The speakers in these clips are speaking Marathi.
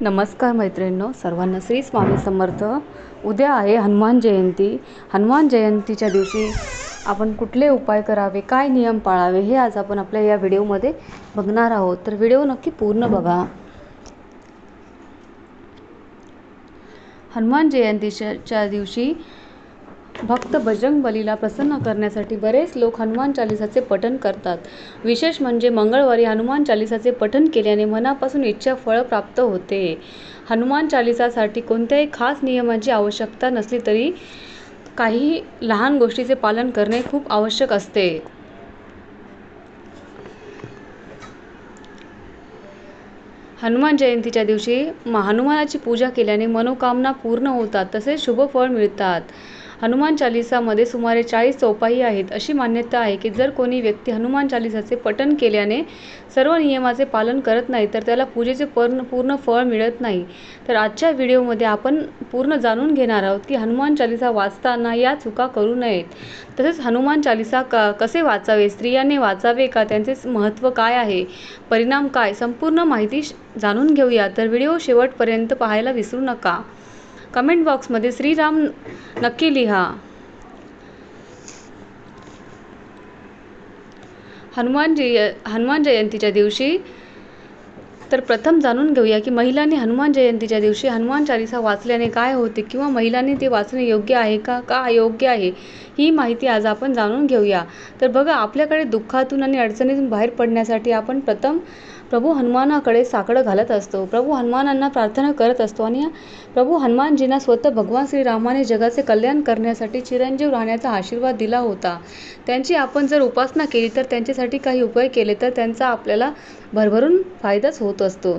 नमस्कार मैत्रिणींनो सर्वांना श्री स्वामी समर्थ. उद्या आहे हनुमान जयंती. हनुमान जयंतीच्या दिवशी आपण कुठले उपाय करावे काय नियम पाळावे हे आज आपण आपल्या या व्हिडिओमध्ये बघणार आहोत. तर व्हिडिओ नक्की पूर्ण बघा. हनुमान जयंतीच्या दिवशी भक्त बजरंग बलीला प्रसन्न करण्यासाठी बरेच लोक हनुमान चालिसाचे पठण करतात. विशेष म्हणजे मंगळवारी हनुमान चालिसाचे पठण केल्याने मनापासून इच्छा फळ प्राप्त होते. हनुमान चालिसासाठी कोणत्याही खास नियमाची आवश्यकता नसली तरी काही लहान गोष्टीचे पालन करणे खूप आवश्यक असते. हनुमान जयंतीच्या दिवशी हनुमानाची पूजा केल्याने मनोकामना पूर्ण होतात तसेच शुभ फळ मिळतात. हनुमान चालिसामध्ये सुमारे चाळीस चौपाई आहेत. अशी मान्यता आहे की जर कोणी व्यक्ती हनुमान चालिसाचे पठण केल्याने सर्व नियमाचे पालन करत नाही तर त्याला पूजेचे पूर्ण पूर्ण फळ मिळत नाही. तर आजच्या व्हिडिओमध्ये आपण पूर्ण जाणून घेणार आहोत की हनुमान चालिसा वाचताना या चुका करू नयेत. तसेच हनुमान चालिसा क कसे वाचावे स्त्रियांनी वाचावे का त्यांचे महत्त्व काय आहे परिणाम काय संपूर्ण माहिती जाणून घेऊया. तर व्हिडिओ शेवटपर्यंत पाहायला विसरू नका. कमेंट बॉक्समध्ये श्रीराम नक्की लिहा. हनुमान जय हनुमान जयंतीच्या दिवशी तर प्रथम जाणून घेऊया की महिलांनी हनुमान जयंतीच्या दिवशी हनुमान चालिसा वाचल्याने काय होते किंवा महिलांनी ते वाचणे योग्य आहे का? का अयोग्य आहे? ही माहिती आज आपण जाणून घेऊया. तर बघा आपल्याकडे दुःखातून आणि अडचणीतून बाहेर पडण्यासाठी आपण प्रथम प्रभू हनुमानाकडे साकडं घालत असतो. प्रभू हनुमानांना प्रार्थना करत असतो आणि प्रभू हनुमानजींना स्वतः भगवान श्रीरामाने जगाचे कल्याण करण्यासाठी चिरंजीव राहण्याचा आशीर्वाद दिला होता. त्यांची आपण जर उपासना केली तर त्यांच्यासाठी काही उपाय केले तर त्यांचा आपल्याला भरभरून फायदाच होत असतो.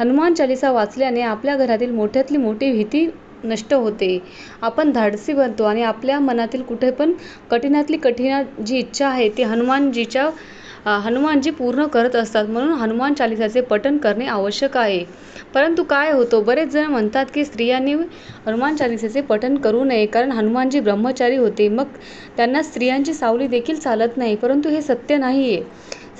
हनुमान चालिसा वाचल्याने आपल्या घरातील मोठ्यातली मोठी भीती नष्ट होते. आपण धाडसी बनतो आणि आपल्या मनातील कुठे पण कठीणातली कठीण जी इच्छा आहे ती हनुमानजीच्या हनुमानजी पूर्ण करत असतात. म्हणून हनुमान चालिसाचे पठण करणे आवश्यक आहे. परंतु काय होतो? बरेच जण म्हणतात की स्त्रियांनी हनुमान चालिसेचे पठण करू नये कारण हनुमानजी ब्रह्मचारी होते. मग त्यांना स्त्रियांची सावली देखील चालत नाही. परंतु हे सत्य नाही आहे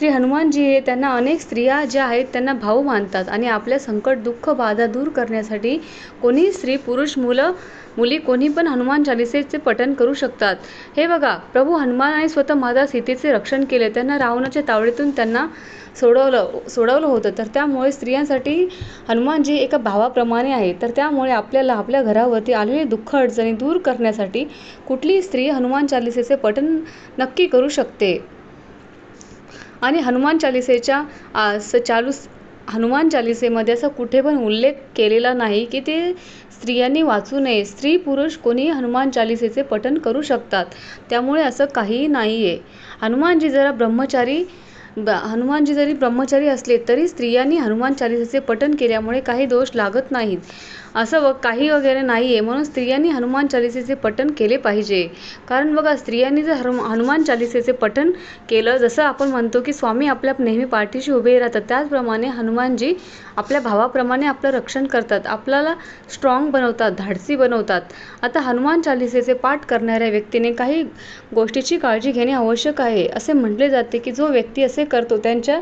श्री हनुमानजी हे त्यांना अनेक स्त्रिया ज्या आहेत त्यांना भाऊ मानतात आणि आपल्या संकट दुःख बाधा दूर करण्यासाठी कोणी स्त्री पुरुष मुलं मुली कोणी पण हनुमान चालिसेचे पठण करू शकतात. हे बघा प्रभू हनुमान आणि स्वतः माता सीतेचे रक्षण केले त्यांना रावणाच्या तावडीतून त्यांना सोडवलं सोडवलं होतं. तर त्यामुळे स्त्रियांसाठी हनुमानजी एका भावाप्रमाणे आहे. तर त्यामुळे आपल्याला आपल्या घरावरती आलेले दुःख अडचणी दूर करण्यासाठी कुठलीही स्त्री हनुमान चालिसेचे पठण नक्की करू शकते? आणि हनुमान चालिसेच्या चालू हनुमान चालिसेमध्ये असा कुठे पण उल्लेख केलेला नाही की ते स्त्रियांनी वाचू नये. स्त्री पुरुष कोणीही हनुमान चालिसेचे पठण करू शकतात. त्यामुळे असं काहीही नाही आहे हनुमानजी जरा ब्रह्मचारी हनुमानजी जरी ब्रह्मचारी असले तरी स्त्रियांनी हनुमान चालिसेचे पठण केल्यामुळे काही दोष लागत नाहीत. असं व काही वगैरे नाही आहे म्हणून स्त्रियांनी हनुमान चालिसेचे पठण केले पाहिजे. कारण बघा स्त्रियांनी जर हनुमान चालिसेचे पठण केलं जसं आपण म्हणतो की स्वामी आपल्या नेहमी पाठीशी उभे राहतात त्याचप्रमाणे हनुमानजी आपल्या भावाप्रमाणे आपलं रक्षण करतात आपल्याला स्ट्रॉंग बनवतात धाडसी बनवतात. आता हनुमान चालिसेचे पाठ करणाऱ्या व्यक्तीने काही गोष्टीची काळजी घेणे आवश्यक आहे. असे म्हटले जाते की जो व्यक्ती असे करतो त्यांच्या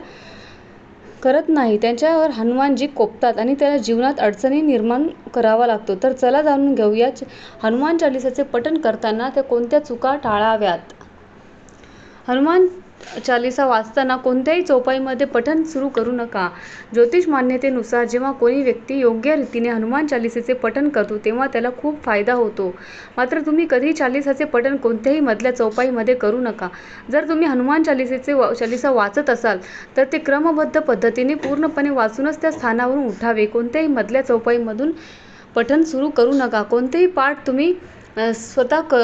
करत नाही. त्यांच्यावर हनुमानजी कोपतात आणि त्याला जीवनात अडचणी निर्माण करावा लागतो. तर चला जाणून घेऊया हनुमान चालिसाचे पठण करताना त्या कोणत्या चुका टाळाव्यात? हनुमान चालिसा वाचताना कोणत्याही चौपाईमध्ये पठण सुरू करू नका. ज्योतिष मान्यतेनुसार जेव्हा कोणी व्यक्ती योग्य रीतीने हनुमान चालिसेचे पठण करतो तेव्हा त्याला खूप फायदा होतो. मात्र तुम्ही कधीही चालिसाचे पठण कोणत्याही मधल्या चौपाईमध्ये करू नका. जर तुम्ही हनुमान चालिसेचे वा चालिसा वाचत असाल तर ते क्रमबद्ध पद्धतीने पूर्णपणे वाचूनच त्या स्थानावरून उठावे. कोणत्याही मधल्या चौपाईमधून पठण सुरू करू नका. कोणतेही पाठ तुम्ही स्वतः क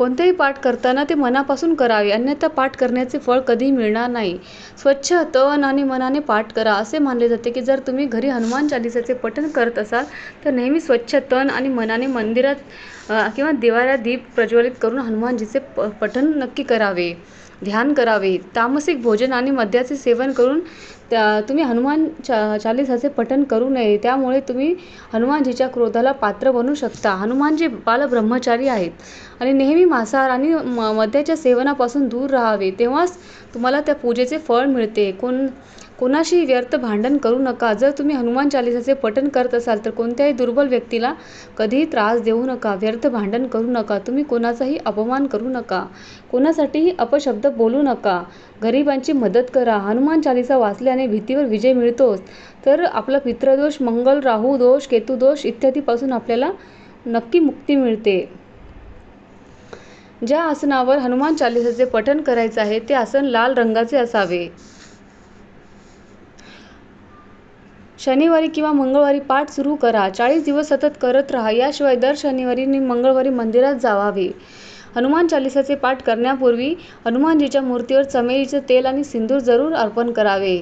कोणतेही पाठ करताना ते मनापासून करावे अन्यथा पाठ करण्याचे फळ कधीही मिळणार नाही. स्वच्छ तन आणि मनाने पाठ करा असे मानले जाते की जर तुम्ही घरी हनुमान चालिसाचे पठण करत असाल तर नेहमी स्वच्छ तन आणि मनाने मंदिरात किंवा देवाला दीप प्रज्वलित करून हनुमानजीचे प पठण नक्की करावे. ध्यान करावे. तामसिक भोजन आणि मद्याचे सेवन करून त्या तुम्ही हनुमान चा चालिसाचे पठण करू नये. त्यामुळे तुम्ही हनुमानजीच्या क्रोधाला पात्र बनू शकता. हनुमानजी बालब्रह्मचारी आहेत आणि नेहमी मांसाहार आणि म मद्याच्या सेवनापासून दूर राहावे. तेव्हाच तुम्हाला त्या पूजेचे फळ मिळते. कोण कोणाशी व्यर्थ भांडण करू नका. जर तुम्ही हनुमान चालिसाचे पठण करत असाल तर कोणत्याही दुर्बल व्यक्तीला कधीही त्रास देऊ नका व्यर्थ भांडण करू नका. तुम्ही कोणाचाही अपमान करू नका. कोणासाठीही अपशब्द बोलू नका. गरिबांची मदत करा. हनुमान चालिसा वाचल्याने भीतीवर विजय मिळतोच. तर आपला पितृदोष मंगल राहू दोष केतुदोष इत्यादीपासून आपल्याला नक्की मुक्ती मिळते. ज्या आसनावर हनुमान चालिसाचे पठण करायचे आहे ते आसन लाल रंगाचे असावे. शनिवारी किंवा मंगळवारी पाठ सुरू करा. चाळीस दिवस सतत करत राहा. याशिवाय दर शनिवारी आणि मंगळवारी मंदिरात जावावे. हनुमान चालिसाचे पाठ करण्यापूर्वी हनुमानजीच्या मूर्तीवर चमेलीचे तेल आणि सिंदूर जरूर अर्पण करावे.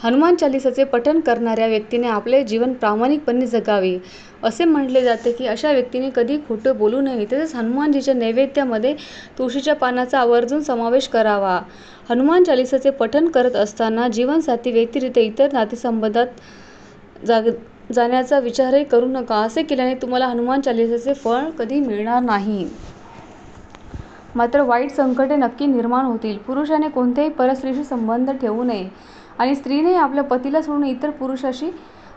हनुमान चालिसाचे पठण करणाऱ्या व्यक्तीने आपले जीवन प्रामाणिकपणे जगावे. असे म्हटले जाते की अशा व्यक्तीने कधी खोटं बोलू नये. तसेच हनुमानजीच्या नैवेद्यामध्ये तुळशीच्या पानाचा आवर्जून समावेश करावा. हनुमान चालिसाचे पठण करत असताना जीवनसाथी व्यतिरिक्त इतर नातेसंबंधात जाग जाण्याचा विचारही करू नका. असे केल्याने तुम्हाला हनुमान चालिसाचे फळ कधी मिळणार नाही. मात्र वाईट संकटे नक्की निर्माण होतील. पुरुषाने कोणत्याही परस्त्रीशी संबंध ठेवू नये. आणि स्त्रीने आपल्या पतीला सोडून इतर पुरुषाशी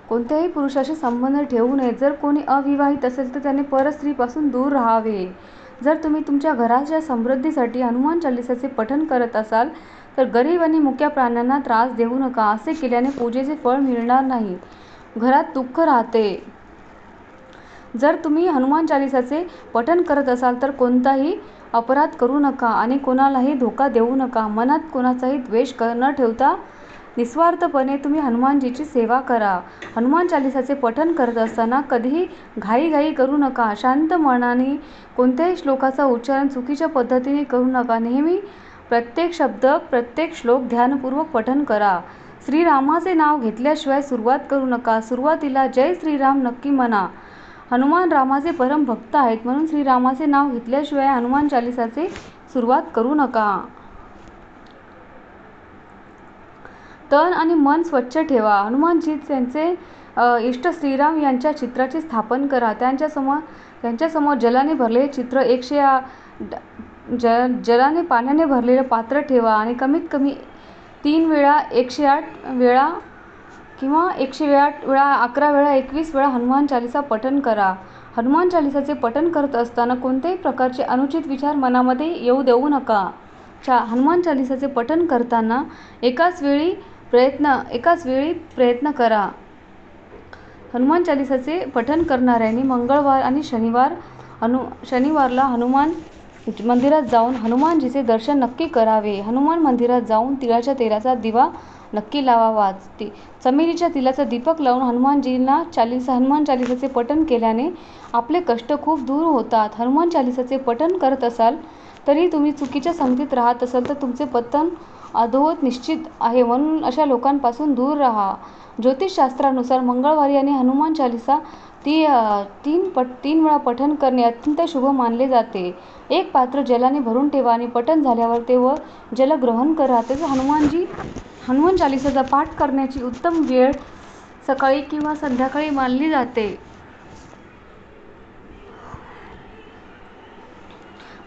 कोणत्याही पुरुषाशी संबंध ठेवू नये. जर कोणी अविवाहित असेल तर त्याने परस्त्रीपासून दूर राहावे. जर तुम्ही तुमच्या घराच्या समृद्धीसाठी हनुमान चालिसाचे पठण करत असाल तर गरीब आणि मुक्या प्राण्यांना त्रास देऊ नका. असे केल्याने पूजेचे फळ मिळणार नाही. घरात दुःख राहते. जर तुम्ही हनुमान चालिसाचे पठण करत असाल तर कोणताही अपराध करू नका आणि कोणालाही धोका देऊ नका. मनात कोणाचाही द्वेष न ठेवता निस्वार्थपणे तुम्ही हनुमानजीची सेवा करा. हनुमान चालिसाचे पठण करत असताना कधीही घाईघाई करू नका. शांत मनाने कोणत्याही श्लोकाचा उच्चारण चुकीच्या पद्धतीने करू नका. नेहमी प्रत्येक शब्द प्रत्येक श्लोक ध्यानपूर्वक पठण करा. श्रीरामाचे नाव घेतल्याशिवाय सुरुवात करू नका. सुरुवातीला जय श्रीराम नक्की म्हणा. हनुमान रामाचे परम भक्त आहेत म्हणून श्रीरामाचे नाव घेतल्याशिवाय हनुमान चालिसाचे सुरुवात करू नका. तन आणि मन स्वच्छ ठेवा. हनुमानजी त्यांचे इष्ट श्रीराम यांच्या चित्राचे स्थापन करा. त्यांच्यासमोर त्यांच्यासमोर जलाने भरलेले चित्र एकशे ज जलाने पाण्याने भरलेलं पात्र ठेवा आणि कमीत कमी तीन वेळा एकशे आठ वेळा किंवा एकशे आठ वेळा अकरा वेळा एकवीस वेळा हनुमान चालिसा पठण करा. हनुमान चालिसाचे पठण करत असताना कोणत्याही प्रकारचे अनुचित विचार मनामध्ये येऊ देऊ नका. चा हनुमान चालिसाचे पठण करताना एकाच वेळी प्रयत्न एकाच वेळी प्रयत्न करा. हनुमान चालिसाचे पठण करणाऱ्यांनी मंगळवार आणि शनिवार हनु शनिवारला हनुमान मंदिरात जाऊन हनुमानजीचे दर्शन नक्की करावे. हनुमान मंदिरात जाऊन तिळाच्या तेलाचा दिवा नक्की लावावा. ती चमेलीच्या तिलाचा दीपक लावून हनुमानजींना चालिसा हनुमान चालिसाचे पठण केल्याने आपले कष्ट खूप दूर होतात. हनुमान चालिसाचे पठण करत असाल तरी तुम्ही चुकीच्या संगतीत राहत असाल तर तुमचे पतन अधोगत निश्चित आहे म्हणून अशा लोकांपासून दूर राहा. ज्योतिषशास्त्रानुसार मंगळवारी आणि हनुमान चालिसा ती तीन पट तीन वेळा पठण करणे अत्यंत शुभ मानले जाते. एक पात्र जलाने भरून ठेवा आणि पठण झाल्यावर ते व जल ग्रहण करा. तसेच हनुमानजी हनुमान चालिसाचा पाठ करण्याची उत्तम वेळ सकाळी किंवा संध्याकाळी मानली जाते.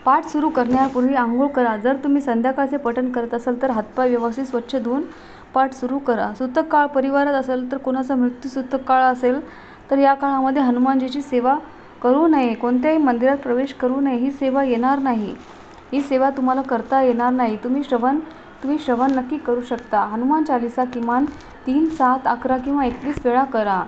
पाठ सुरू करण्यापूर्वी आंघोळ करा. जर तुम्ही संध्याकाळचे पठण करत असाल तर हातपाय व्यवस्थित स्वच्छ धुवून पाठ सुरू करा. सुतक काळ परिवारात असेल तर कोणाचा मृत्यू सुतक काळ असेल तर या काळामध्ये हनुमानजीची सेवा करू नये. कोणत्याही मंदिरात प्रवेश करू नये. ही सेवा येणार नाही. ही सेवा तुम्हाला करता येणार नाही. तुम्ही श्रवण तुम्ही श्रवण नक्की करू शकता. हनुमान चालिसा किमान तीन सात अकरा किंवा एकवीस वेळा करा.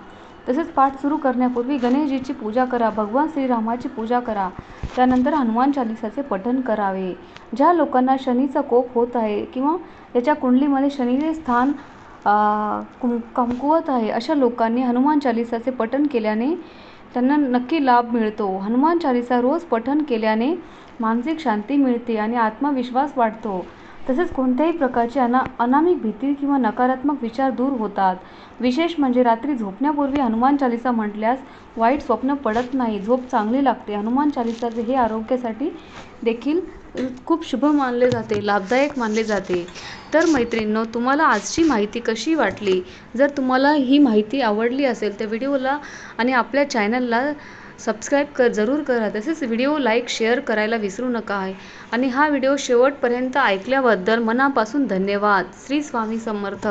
तसेच पाठ सुरू करण्यापूर्वी गणेशजीची पूजा करा भगवान श्रीरामाची पूजा करा. त्यानंतर हनुमान चालिसाचे पठण करावे. ज्या लोकांना शनीचा कोप होत आहे किंवा त्याच्या कुंडलीमध्ये शनीचे स्थान कुम कमकुवत आहे अशा लोकांनी हनुमान चालिसाचे पठण केल्याने त्यांना नक्की लाभ मिळतो. हनुमान चालिसा रोज पठण केल्याने मानसिक शांती मिळते आणि आत्मविश्वास वाढतो. तसेच कोणत्याही प्रकारची अना अनामिक भीती किंवा नकारात्मक विचार दूर होतात. विशेष म्हणजे रात्री झोपण्यापूर्वी हनुमान चालिसा म्हटल्यास वाईट स्वप्न पडत नाही. झोप चांगली लागते. हनुमान चालिसाचे हे आरोग्यासाठी देखील खूप शुभ मानले जाते लाभदायक मानले जाते. तर मैत्रिणींनो तुम्हाला आजची माहिती कशी वाटली? जर तुम्हाला ही माहिती आवडली असेल तर व्हिडिओला आणि आपल्या चॅनलला सबस्क्राईब कर जरूर करा. तसेच व्हिडिओ लाईक शेअर करायला विसरू नका आहे. आणि हा व्हिडिओ शेवटपर्यंत ऐकल्याबद्दल मनापासून धन्यवाद. श्री स्वामी समर्थ.